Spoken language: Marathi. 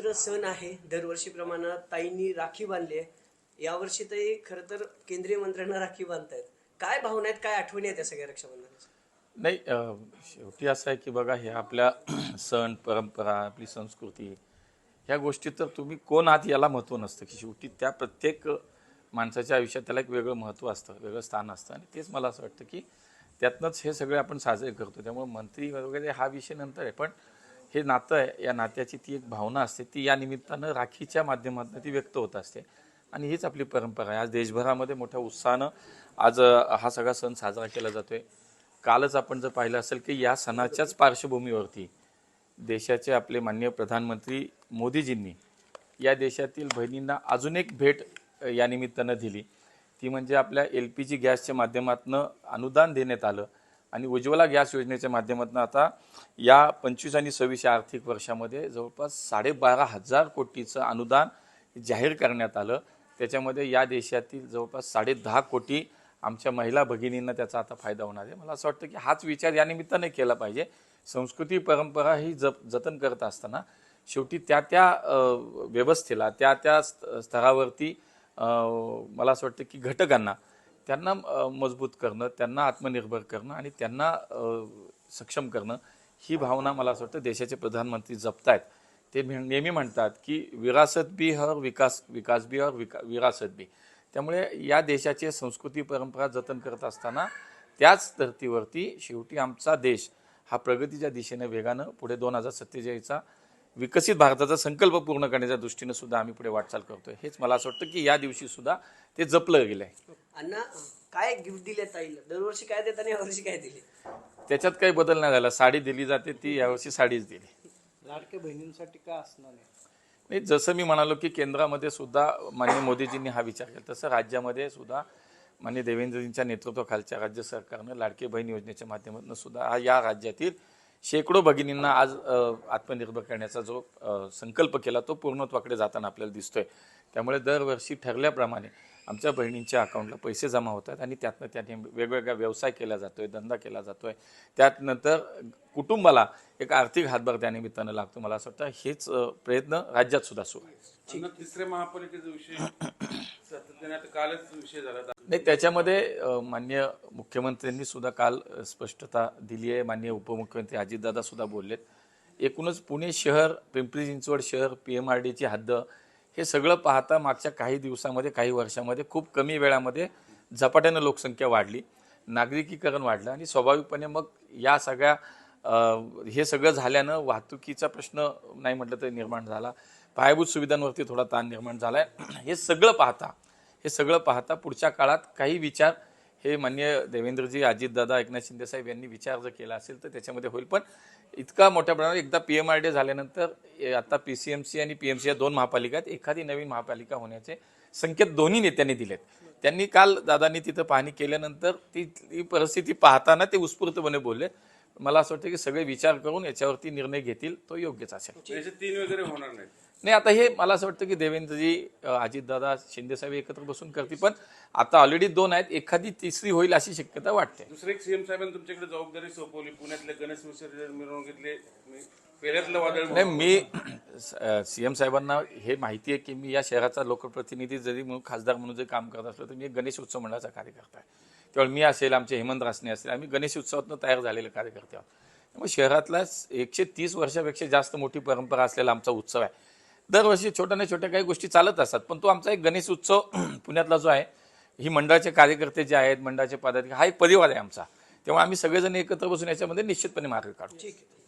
पवित्र सण आहे. दरवर्षीप्रमाणे ताईंनी राखी बांधली आहे. यावर्षी ताई खरं तर केंद्रीय मंत्र्यांना राखी बांधतायत. काय भावना आहेत? काय आठवणी आहेत या सगळ्या रक्षाबंधनाच्या? नाही शेवटी असं आहे की बघा हे आपल्या सण परंपरा आपली संस्कृती ह्या गोष्टी तर तुम्ही कोण आहात याला महत्त्व नसतं की शेवटी त्या प्रत्येक माणसाच्या आयुष्यात त्याला एक वेगळं महत्त्व असतं वेगळं स्थान असतं. आणि तेच मला असं वाटतं की त्यातनंच हे सगळे आपण साजरे करतो. त्यामुळे मंत्री वगैरे हा विषय नंतर आहे. पण हे नातं आहे या नात्याची ती एक भावना असते ती या निमित्तानं राखीच्या माध्यमातून ती व्यक्त होत असते. आणि हीच आपली परंपरा आहे. आज देशभरामध्ये मोठ्या उत्साहानं आज हा सगळा सण साजरा केला जातोय. कालच आपण जर पाहिलं असेल की या सणाच्याच पार्श्वभूमीवरती देशाचे आपले माननीय प्रधानमंत्री मोदीजींनी या देशातील बहिणींना अजून एक भेट या निमित्तानं दिली. ती म्हणजे आपल्या एल पी जी गॅसच्या माध्यमातून अनुदान देण्यात आलं. आणि उज्ज्वला गॅस योजनेच्या माध्यमातून आता या पंचवीस आणि सव्वीस या आर्थिक वर्षामध्ये जवळपास साडेबारा हजार कोटीचं अनुदान जाहीर करण्यात आलं. त्याच्यामध्ये या देशातील जवळपास साडे दहा कोटी आमच्या महिला भगिनींना त्याचा आता फायदा होणार आहे. मला असं वाटतं की हाच विचार या निमित्ताने केला पाहिजे. संस्कृती परंपरा ही जप जतन करत असताना शेवटी त्या त्या व्यवस्थेला त्या त्या स्तरावरती मला असं वाटतं की घटकांना त्यांना मजबूत करणं त्यांना आत्मनिर्भर करणं आणि त्यांना सक्षम करणं ही भावना मला असं वाटतं देशाचे प्रधानमंत्री जपतायत. ते नेहमी म्हणतात की विरासत बी हर विकास विकास बी हर विका विरासत बी त्यामुळे या देशाची संस्कृती परंपरा जतन करत असताना त्याच धर्तीवरती शेवटी आमचा देश हा प्रगतीच्या दिशेने वेगानं पुढे दोन हजार सत्तेचाळीसचा विकसित भारताचा संकल्प पूर्ण करण्याच्या दृष्टीनं सुद्धा आम्ही पुढे वाटचाल करतोय. हेच मला असं वाटतं की या दिवशी सुद्धा ते जपलं गेलं आहे अण्णा काय गिफ्ट दिले ताईला? दरवर्षी काय देत आणि यावर्षी काय दिले? त्याच्यात काही बदल नाही झाला. साडी दिली जाते ती यावर्षी साडीच दिली. लाडक्या बहिणींसाठी का असणार नाही नाही जसं मी म्हणालो की केंद्रामध्ये सुद्धा माननीय मोदीजींनी हा विचार केला तसं राज्यामध्ये सुद्धा माननीय देवेंद्रजींच्या नेतृत्वाखालच्या राज्य सरकारनं लाडकी बहीण योजनेच्या माध्यमातून सुद्धा हा या राज्यातील शेकडो भगिनींना आज आत्मनिर्भर करण्याचा जो संकल्प केला तो पूर्णत्वाकडे जाताना आपल्याला दिसतोय. त्यामुळे दरवर्षी ठरल्याप्रमाणे आमच्या बहिणींच्या अकाउंटला पैसे जमा होतात आणि त्यातनं त्याने वेगवेगळा व्यवसाय केला जातोय धंदा केला जातोय. आहे त्यातनंतर कुटुंबाला एक आर्थिक हातभार त्यानिमित्तानं लागतो. मला असं वाटतं हेच प्रयत्न राज्यात सुद्धा सुरू आहे. तिसऱ्या महापालिकेचा विषय सातत्याने आता कालच विषय झाला. नाही त्याच्यामध्ये मान्य मुख्यमंत्र्यांनी सुद्धा काल स्पष्टता दिली आहे. मान्य उपमुख्यमंत्री अजितदादा सुद्धा बोललेत. एकूणच पुणे शहर पिंपरी चिंचवड शहर पी एम आर डीची हद्द हे सगळं पाहता मागच्या काही दिवसामध्ये काही वर्षामध्ये खूप कमी वेळामध्ये झपाट्यानं लोकसंख्या वाढली. नागरिकीकरण वाढलं आणि स्वाभाविकपणे मग या सगळ्या हे सगळं झाल्यानं वाहतुकीचा प्रश्न नाही म्हटलं तरी निर्माण झाला. पायाभूत सुविधांवरती थोडा ताण निर्माण झाला आहे हे सगळं पाहता हे सगळं पाहता पुढच्या काळात काही विचार हे मान्य देवेंद्रजी अजितदादा एकनाथ शिंदेसाहेब यांनी विचार जर केला असेल तर त्याच्यामध्ये होईल. पण इतका मोठ्या प्रमाणात एकदा पी एम आर डी झाल्यानंतर आता पी सी एम सी आणि पी एम सी या दोन महापालिका आहेत एखादी नवीन महापालिका होण्याचे संकेत दोन्ही नेत्यांनी दिलेत. त्यांनी काल दादांनी तिथं पाहणी केल्यानंतर ती ती परिस्थिती पाहताना ते उत्स्फूर्तपणे बोलले. मला असं वाटतं की सगळे विचार करून याच्यावरती निर्णय घेतील तो योग्यच असेल. तीन वगैरे होणार नाही नाही आता हे मला असं वाटतं की देवेंद्रजी अजितदादा शिंदे साहेब एकत्र बसून करतील पण आता ऑलरेडी दोन आहेत एखादी तिसरी होईल अशी शक्यता वाटते. दुसरे एक सीएम साहेबांनी तुमच्याकडे जबाबदारी सोपवली पुण्यातले गणेश विसर्जन मिरवणुकीतले मी- पेऱ्यातलं वादळ नाही मी सीएम साहेबांना हे माहिती आहे की मी या शहराचा लोकप्रतिनिधी जरी म्हणून खासदार म्हणून जरी काम करत असलो तर मी गणेश उत्सव मंडळाचा कार्यकर्ता आहे. त्यामुळे मी असेल आमचे हेमंत रासने असेल आम्ही गणेश उत्सवातनं तयार झालेले कार्यकर्ते आहोत. त्यामुळे शहरातला एकशे तीस वर्षापेक्षा जास्त मोठी परंपरा असलेला आमचा उत्सव आहे. दरवर्षी छोट्या ना छोट्या काही गोष्टी चालत असतात. पण तो आमचा एक गणेश उत्सव पुण्यातला जो आहे ही मंडळाचे कार्यकर्ते जे आहेत मंडळाचे पदाधिकारी हा एक परिवार आहे आमचा. तेव्हा आम्ही सगळेजण एकत्र बसून याच्यामध्ये निश्चितपणे मार्ग काढू. ठीक आहे.